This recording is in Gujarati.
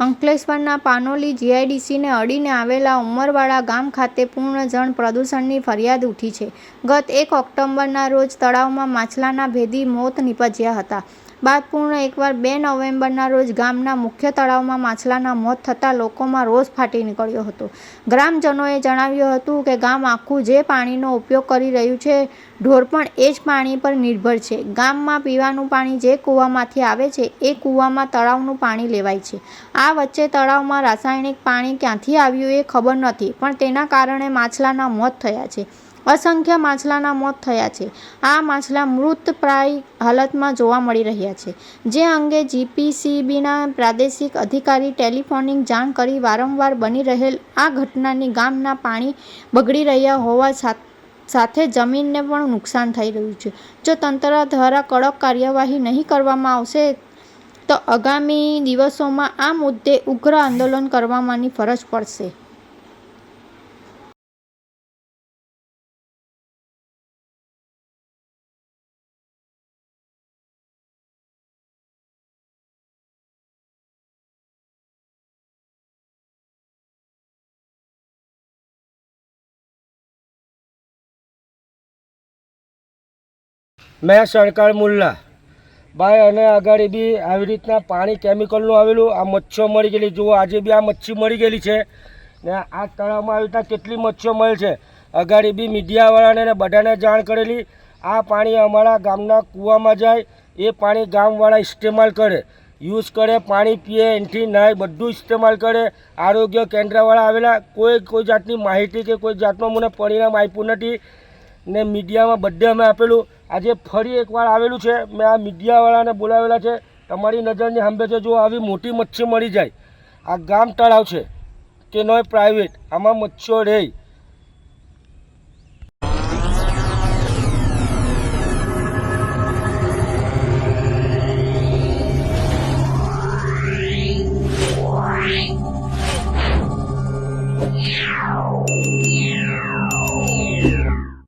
અંકલેશ્વરના પાનોલી જીઆઈડીસીને અડીને આવેલા ઉમરવાડા ગામ ખાતે પૂર્ણ જણ પ્રદૂષણની ફરિયાદ ઉઠી છે. ગત એક ઓક્ટોબરના રોજ તળાવમાં માછલાના ભેદી મોત નીપજ્યા હતા. બાદ પૂર્ણ એકવાર બે નવેમ્બરના રોજ ગામના મુખ્ય તળાવમાં માછલાના મોત થતાં લોકોમાં રોષ ફાટી નીકળ્યો હતો. ગ્રામજનોએ જણાવ્યું હતું કે ગામ આખું જે પાણીનો ઉપયોગ કરી રહ્યું છે, ઢોર પણ એ જ પાણી પર નિર્ભર છે. ગામમાં પીવાનું પાણી જે કૂવામાંથી આવે છે, એ કૂવામાં તળાવનું પાણી લેવાય છે. આ વચ્ચે તળાવમાં રાસાયણિક પાણી ક્યાંથી આવ્યું એ ખબર નથી, પણ તેના કારણે માછલાના મોત થયા છે. અસંખ્ય માછલાના મોત થયા છે. આ માછલા મૃતપ્રાય હાલતમાં જોવા મળી રહ્યા છે. જે અંગે જીપીસીબીના પ્રાદેશિક અધિકારી ટેલિફોનિક જાણ કરી વારંવાર બની રહેલ આ ઘટનાની ગામના પાણી બગડી રહ્યા હોવા સાથ સાથે જમીનને પણ નુકસાન થઈ રહ્યું છે. જો તંત્ર દ્વારા કડક કાર્યવાહી નહીં કરવામાં આવશે, તો આગામી દિવસોમાં આ મુદ્દે ઉગ્ર આંદોલન કરવામાંની ફરજ પડશે. મેં સરકાર મુલ્લા. ભાઈ અને આગળ બી આવી રીતના પાણી કેમિકલનું આવેલું, આ મચ્છીઓ મળી ગયેલી. જુઓ, આજે બી આ મચ્છી મળી ગયેલી છે. ને આ તળાવમાં આવી રીતના કેટલી મચ્છીઓ મળે છે. અગાડી બી મીડિયાવાળાને બધાને જાણ કરેલી, આ પાણી અમારા ગામના કૂવામાં જાય, એ પાણી ગામવાળા ઇસ્તેમાલ કરે. યુઝ કરે, પાણી પીએ, એનાથી નાય બધું ઇસ્તેમાલ કરે. આરોગ્ય કેન્દ્રવાળા આવેલા, કોઈ કોઈ જાતની માહિતી કે કોઈ જાતનું મને પરિણામ આપ્યું નથી. ને મીડિયામાં બધે અમે આપેલું. આજે ફરી એકવાર આવેલું છે. મેં આ મીડિયાવાળાને બોલાવેલા છે. તમારી નજરની સાંભળે જો આવી મોટી મચ્છી મળી જાય, આ ગામ તળાવ છે. કે નોય પ્રાઇવેટ આમાં મચ્છીઓ રહે